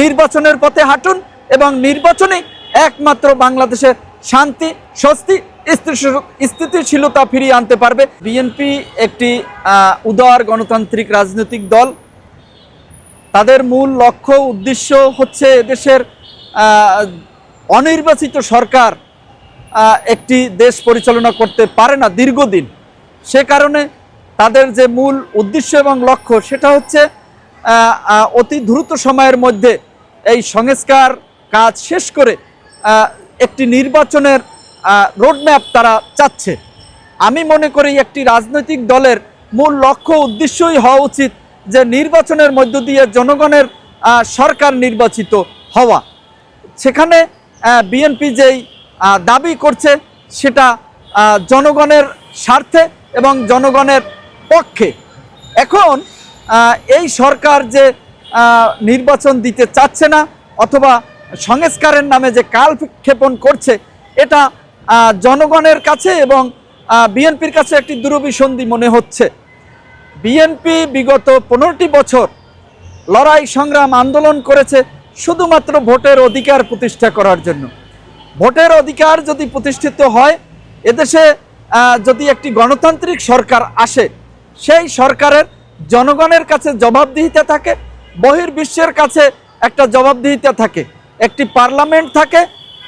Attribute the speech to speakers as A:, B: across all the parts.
A: নির্বাচনের পথে হাঁটুন এবং নির্বাচনে একমাত্র বাংলাদেশের শান্তি স্বস্তি স্থিতিশীল- স্থিতিশীলতা ফিরিয়ে আনতে পারবে। বিএনপি একটি উদার গণতান্ত্রিক রাজনৈতিক দল। তাদের মূল লক্ষ্য উদ্দেশ্য হচ্ছে এদেশের আহ, অনির্বাচিত সরকার একটি দেশ পরিচালনা করতে পারে না দীর্ঘদিন। সে কারণে তাদের যে মূল উদ্দেশ্য এবং লক্ষ্য সেটা হচ্ছে অতি দ্রুত সময়ের মধ্যে এই সংস্কার কাজ শেষ করে একটি নির্বাচনের রোডম্যাপ তারা চাচ্ছে। আমি মনে করি একটি রাজনৈতিক দলের মূল লক্ষ্য, উদ্দেশ্যই হওয়া উচিত যে নির্বাচনের মধ্য দিয়ে জনগণের সরকার নির্বাচিত হওয়া। সেখানে বিএনপি যেই দাবি করছে সেটা জনগণের স্বার্থে এবং জনগণের পক্ষে। এখন এই সরকার যে নির্বাচন দিতে চাচ্ছে না অথবা সংস্কারের নামে যে কালক্ষেপণ করছে, এটা জনগণের কাছে এবং বিএনপির কাছে একটি দুরভিসন্ধি মনে হচ্ছে। বিএনপি বিগত পনেরোটি বছর লড়াই, সংগ্রাম, আন্দোলন করেছে শুধুমাত্র ভোটের অধিকার প্রতিষ্ঠা করার জন্য। ভোটের অধিকার যদি প্রতিষ্ঠিত হয়, এদেশে যদি একটি গণতান্ত্রিক সরকার আসে, সেই সরকারের জনগণের কাছে জবাবদিহিতা থাকে বহির্বিশ্বের কাছে একটা জবাবদিহিতা থাকে। একটি পার্লামেন্ট থাকে,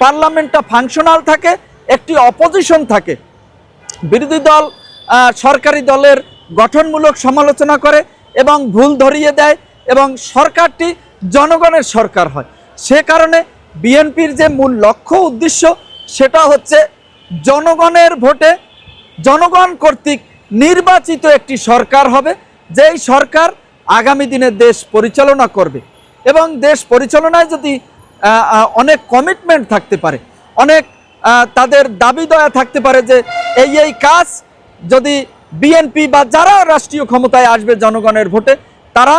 A: পার্লামেন্টটা ফাংশনাল থাকে, একটি অপোজিশন থাকে। বিরোধী দল সরকারি দলের গঠনমূলক সমালোচনা করে এবং ভুল ধরিয়ে দেয় এবং সরকারটি জনগণের সরকার হয়। সে কারণে বিএনপির যে মূল লক্ষ্য উদ্দেশ্য, সেটা হচ্ছে জনগণের ভোটে জনগণ কর্তৃক নির্বাচিত একটি সরকার হবে। যেই সরকার আগামী দিনে দেশ পরিচালনা করবে। এবং দেশ পরিচালনায় যদি অনেক কমিটমেন্ট থাকতে পারে, অনেক তাদের দাবি দয়া থাকতে পারে যে এই এই কাজ যদি বিএনপি বা যারা রাষ্ট্রীয় ক্ষমতায় আসবে জনগণের ভোটে, তারা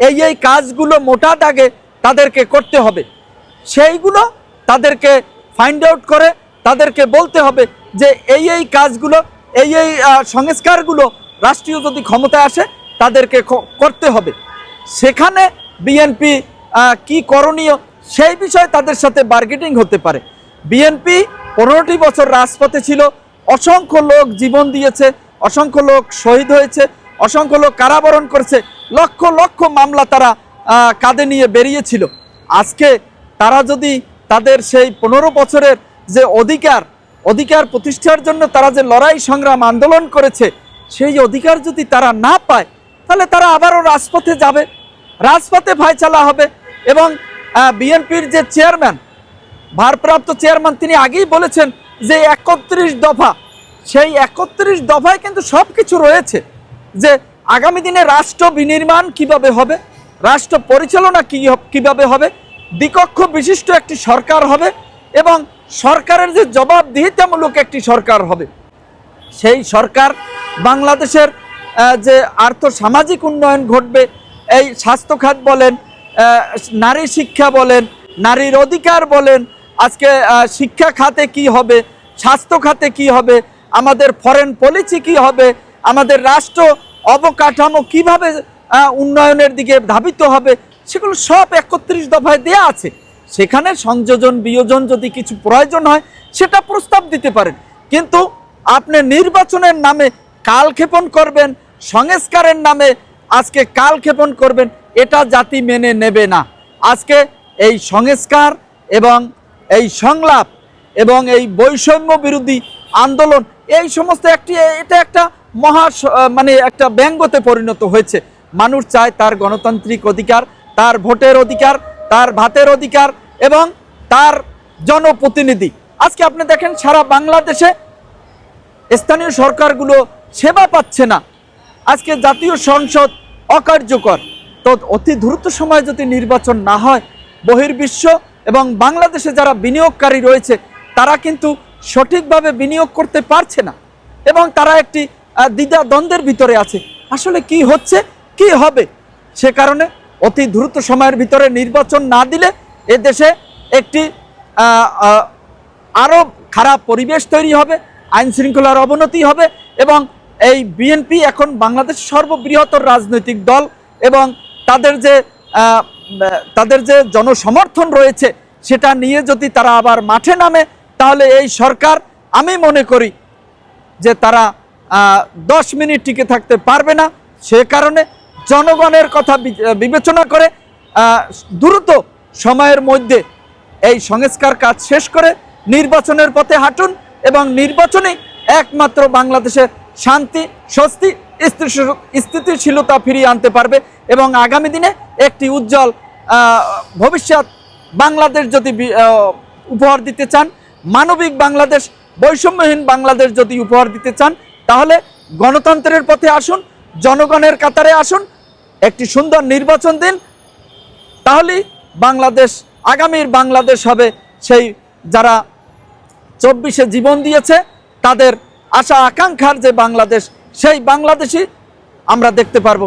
A: এই এই কাজগুলো মোটা দাগে তাদেরকে করতে হবে। সেইগুলো তাদেরকে ফাইন্ড আউট করে, তাদেরকে বলতে হবে যে এই এই কাজগুলো, এই এই সংস্কারগুলো রাষ্ট্রীয় যদি ক্ষমতায় আসে তাদেরকে করতে হবে। সেখানে বিএনপি কি করণীয় সেই বিষয়ে তাদের সাথে বার্গেটিং হতে পারে। বিএনপি পনেরোটি বছর রাজপথে ছিল, অসংখ্য লোক জীবন দিয়েছে, অসংখ্য লোক শহীদ হয়েছে, অসংখ্য লোক কারাবরণ করেছে, লক্ষ লক্ষ মামলা তারা কাঁধে নিয়ে বেরিয়েছিল। আজকে তারা যদি তাদের সেই পনেরো বছরের যে অধিকার অধিকার প্রতিষ্ঠার জন্য তারা যে লড়াই সংগ্রাম আন্দোলন করেছে, সেই অধিকার যদি তারা না পায় তাহলে তারা আবারও রাজপথে যাবে, রাজপথে ফায়চালা হবে এবং বিএনপির যে চেয়ারম্যান, ভারপ্রাপ্ত চেয়ারম্যান তিনি আগেই বলেছেন যে একত্রিশ দফা, সেই একত্রিশ দফায় কিন্তু সব কিছু রয়েছে যে আগামী দিনে রাষ্ট্র বিনির্মাণ কীভাবে হবে, রাষ্ট্র পরিচালনা কী কীভাবে হবে দ্বিকক্ষ বিশিষ্ট একটি সরকার হবে এবং সরকারের যে জবাবদিহিতামূলক একটি সরকার হবে। সেই সরকার বাংলাদেশের যে আর্থ সামাজিক উন্নয়ন ঘটবে, এই স্বাস্থ্য খাত বলেন নারী শিক্ষা বলেন, নারীর অধিকার বলেন, আজকে শিক্ষা খাতে কি হবে, স্বাস্থ্য খাতে কি হবে, আমাদের ফরেন পলিসি কি হবে, আমাদের রাষ্ট্র অবকাঠামো কীভাবে উন্নয়নের দিকে ধাবিত হবে, সেগুলো সব একত্রিশ দফায় দেয়া আছে। সেখানে সংযোজন, বিয়োজন যদি কিছু প্রয়োজন হয়, সেটা প্রস্তাব দিতে পারেন। কিন্তু আপনি নির্বাচনের নামে কালক্ষেপণ করবেন সংস্কারের নামে আজকে কালক্ষেপণ করবেন, এটা জাতি মেনে নেবে না। আজকে এই সংস্কার এবং এই সংলাপ এবং এই বৈষম্য বিরোধী আন্দোলন, এই সমস্ত একটি, এটা একটা মহা মানে একটা ব্যঙ্গতে পরিণত হয়েছে। মানুষ চায় তার গণতান্ত্রিক অধিকার, তার ভোটের অধিকার, তার ভাতের অধিকার এবং তার জনপ্রতিনিধি। আজকে আপনি দেখেন সারা বাংলাদেশে স্থানীয় সরকারগুলো সেবা পাচ্ছে না। আজকে জাতীয় সংসদ অকার্যকর। তো অতি দ্রুত সময় যদি নির্বাচন না হয়, বহির্বিশ্ব এবং বাংলাদেশে যারা বিনিয়োগকারী রয়েছে, তারা কিন্তু সঠিকভাবে বিনিয়োগ করতে পারছে না এবং তারা একটি দ্বিধা দ্বন্দ্বের ভিতরে আছে। আসলে কি হচ্ছে, কি হবে? সে কারণে অতি দ্রুত সময়ের ভিতরে নির্বাচন না দিলে এ দেশে একটি আরও খারাপ পরিবেশ তৈরি হবে আইন শৃঙ্খলার অবনতি হবে এবং এই বিএনপি এখন বাংলাদেশ সর্ববৃহত্তর রাজনৈতিক দল এবং তাদের যে তাদের যে জনসমর্থন রয়েছে সেটা নিয়ে যদি তারা আবার মাঠে নামে, তাহলে এই সরকার, আমি মনে করি যে তারা দশ মিনিট টিকে থাকতে পারবে না। সে কারণে জনগণের কথা বিবেচনা করে দ্রুত সময়ের মধ্যে এই সংস্কার কাজ শেষ করে নির্বাচনের পথে হাঁটুন এবং নির্বাচনেই একমাত্র বাংলাদেশের শান্তি, স্বস্তি, স্থিতিশীল- স্থিতিশীলতা ফিরিয়ে আনতে পারবে এবং আগামী দিনে একটি উজ্জ্বল ভবিষ্যৎ বাংলাদেশ যদি উপহার দিতে চান, মানবিক বাংলাদেশ, বৈষম্যহীন বাংলাদেশ যদি উপহার দিতে চান, তাহলে গণতন্ত্রের পথে আসুন, জনগণের কাতারে আসুন, একটি সুন্দর নির্বাচন দিন, তাহলেই বাংলাদেশ, আগামীর বাংলাদেশ হবে সেই যারা চব্বিশে জীবন দিয়েছে, তাদের আশা আকাঙ্ক্ষার যে বাংলাদেশ সেই বাংলাদেশই আমরা দেখতে পারব।